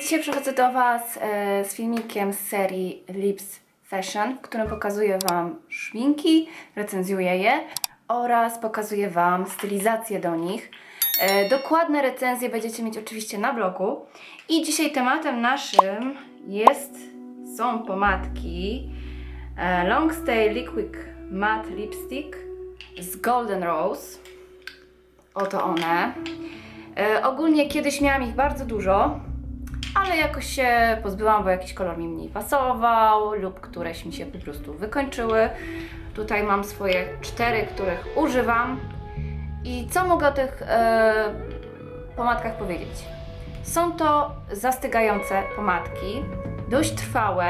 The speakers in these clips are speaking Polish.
dzisiaj przychodzę do Was e, z filmikiem z serii Lips Fashion, w którym pokazuję Wam szminki, recenzjuję je oraz pokazuję Wam stylizację do nich. E, dokładne recenzje będziecie mieć oczywiście na blogu. I dzisiaj tematem naszym jest, są pomadki e, Long Stay Liquid Matte Lipstick z Golden Rose. Oto one. E, ogólnie kiedyś miałam ich bardzo dużo, ale jakoś się pozbyłam, bo jakiś kolor mi mniej pasował lub któreś mi się po prostu wykończyły. Tutaj mam swoje cztery, których używam. I co mogę o tych e, pomadkach powiedzieć? Są to zastygające pomadki, dość trwałe.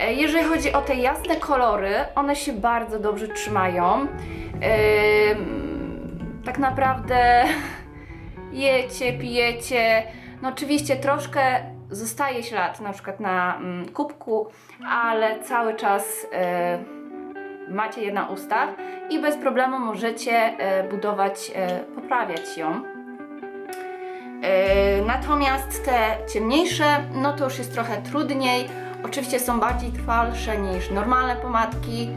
E, Jeżeli chodzi o te jasne kolory, one się bardzo dobrze trzymają. Em, tak naprawdę jecie, pijecie. No oczywiście troszkę zostaje ślad na przykład na mm, kubku, ale cały czas e, macie je na ustach i bez problemu możecie e, budować, e, poprawiać ją. E, Natomiast te ciemniejsze, no to już jest trochę trudniej. Oczywiście są bardziej trwalsze niż normalne pomadki,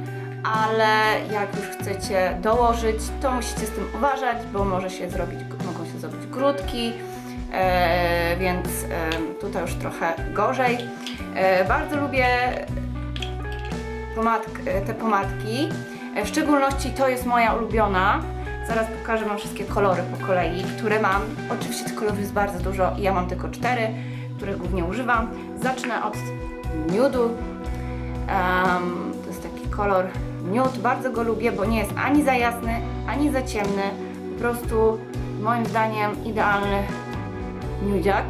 ale jak już chcecie dołożyć, to musicie z tym uważać, bo może się zrobić, mogą się zrobić grudki, więc e, tutaj już trochę gorzej. E, bardzo lubię pomadk, te pomadki. E, W szczególności to jest moja ulubiona. Zaraz pokażę Wam wszystkie kolory po kolei, które mam. Oczywiście tych kolorów jest bardzo dużo i ja mam tylko cztery, które głównie używam. Zacznę od nude'u. Um, to jest taki kolor nude. Bardzo go lubię, bo nie jest ani za jasny, ani za ciemny. Po prostu moim zdaniem idealny nudziak.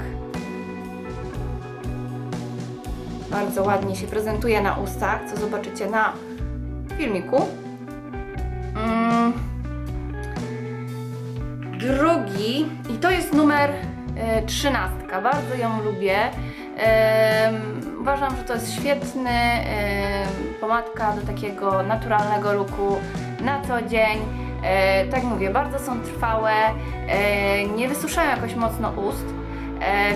Bardzo ładnie się prezentuje na ustach, co zobaczycie na filmiku. Mm. Drugi, i to jest numer e, 13. Bardzo ją lubię. Uważam, że to jest świetny pomadka do takiego naturalnego looku na co dzień. E, tak mówię, bardzo są trwałe, e, nie wysuszają jakoś mocno ust,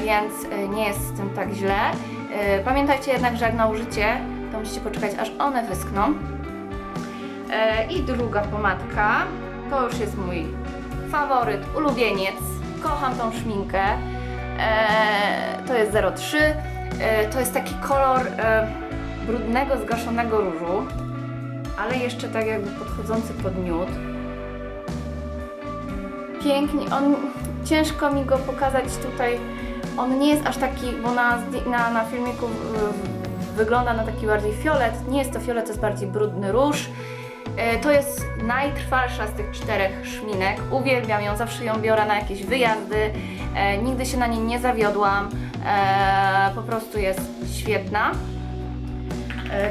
więc e, nie jest z tym tak źle. E, pamiętajcie jednak, że jak nałożycie, to musicie poczekać aż one wyschną. E, I druga pomadka, to już jest mój faworyt, ulubieniec. Kocham tą szminkę. E, to jest 03. E, to jest taki kolor e, brudnego, zgaszonego różu, ale jeszcze tak jakby podchodzący pod nude. Pięknie, on ciężko mi go pokazać tutaj. On nie jest aż taki, bo na, na, na filmiku wygląda na taki bardziej fiolet. Nie jest to fiolet, to jest bardziej brudny róż. E, To jest najtrwalsza z tych czterech szminek. Uwielbiam ją, zawsze ją biorę na jakieś wyjazdy. E, nigdy się na niej nie zawiodłam. E, po prostu jest świetna.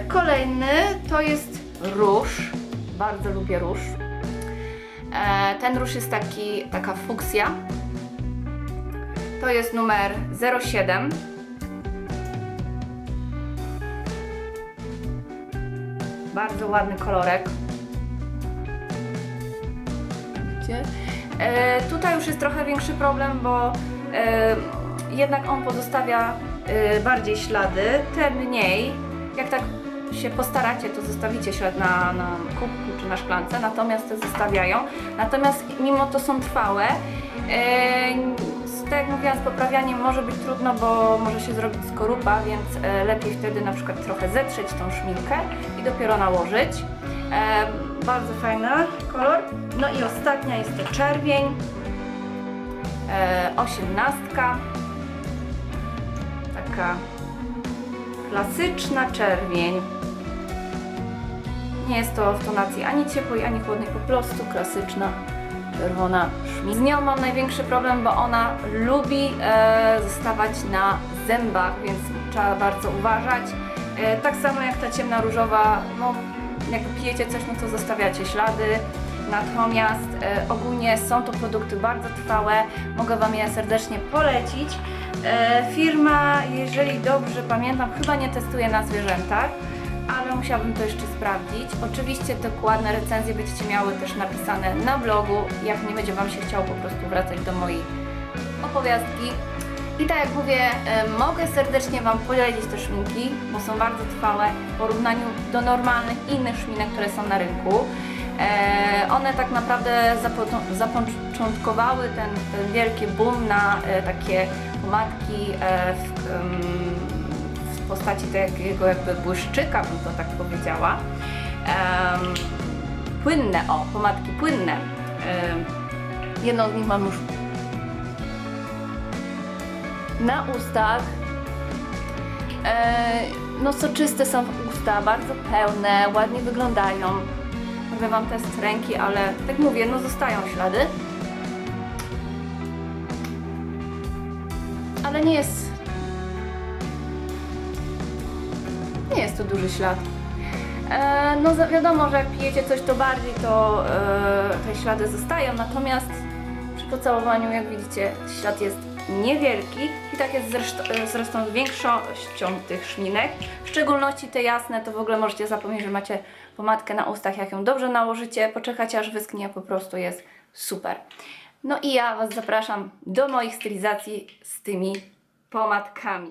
Kolejny to jest róż. Bardzo lubię róż. Ten róż jest taki, taka fuksja. To jest numer 07. Bardzo ładny kolorek. Widzicie? E, tutaj już jest trochę większy problem, bo e, jednak on pozostawia e, bardziej ślady, te mniej. Jak tak się postaracie, to zostawicie ślad na, na kubku czy na szklance, natomiast te zostawiają. Natomiast mimo to są trwałe. E, tak jak mówiłam, z poprawianiem może być trudno, bo może się zrobić skorupa, więc e, lepiej wtedy na przykład trochę zetrzeć tą szminkę i dopiero nałożyć. E, bardzo fajny kolor. No i ostatnia jest to czerwień. E, osiemnastka. Taka klasyczna czerwień. Nie jest to w tonacji ani ciepłej, ani chłodnej, po prostu klasyczna czerwona szminka. Z nią mam największy problem, bo ona lubi e, zostawać na zębach, więc trzeba bardzo uważać. E, tak samo jak ta ciemna różowa, no jak pijecie coś, no to zostawiacie ślady. Natomiast e, ogólnie są to produkty bardzo trwałe, mogę Wam je serdecznie polecić. E, firma, jeżeli dobrze pamiętam, chyba nie testuje na zwierzętach, ale musiałabym to jeszcze sprawdzić. Oczywiście dokładne recenzje będziecie miały też napisane na blogu, jak nie będzie Wam się chciało po prostu wracać do mojej opowiastki. I tak jak mówię, e, mogę serdecznie Wam polecić te szminki, bo są bardzo trwałe w porównaniu do normalnych innych szminek, które są na rynku. E, one tak naprawdę zapo- zapoczątkowały ten, wielki boom na e, takie pomadki w postaci takiego jakby błyszczyka, bym to tak powiedziała. Em, płynne, o, pomadki płynne. Em, jedną z nich mam już na ustach. E, no soczyste są usta, bardzo pełne, ładnie wyglądają. Robię Wam test ręki, ale tak mówię, no zostają ślady. Ale nie jest... Nie jest to duży ślad. E, no wiadomo, że jak pijecie coś, to bardziej to e, te ślady zostają, natomiast przy pocałowaniu, jak widzicie, ślad jest niewielki i tak jest zresztą, zresztą z większością tych szminek. W szczególności te jasne, to w ogóle możecie zapomnieć, że macie pomadkę na ustach, jak ją dobrze nałożycie, poczekacie aż wyschnie, po prostu jest super. No i ja Was zapraszam do moich stylizacji z tymi pomadkami.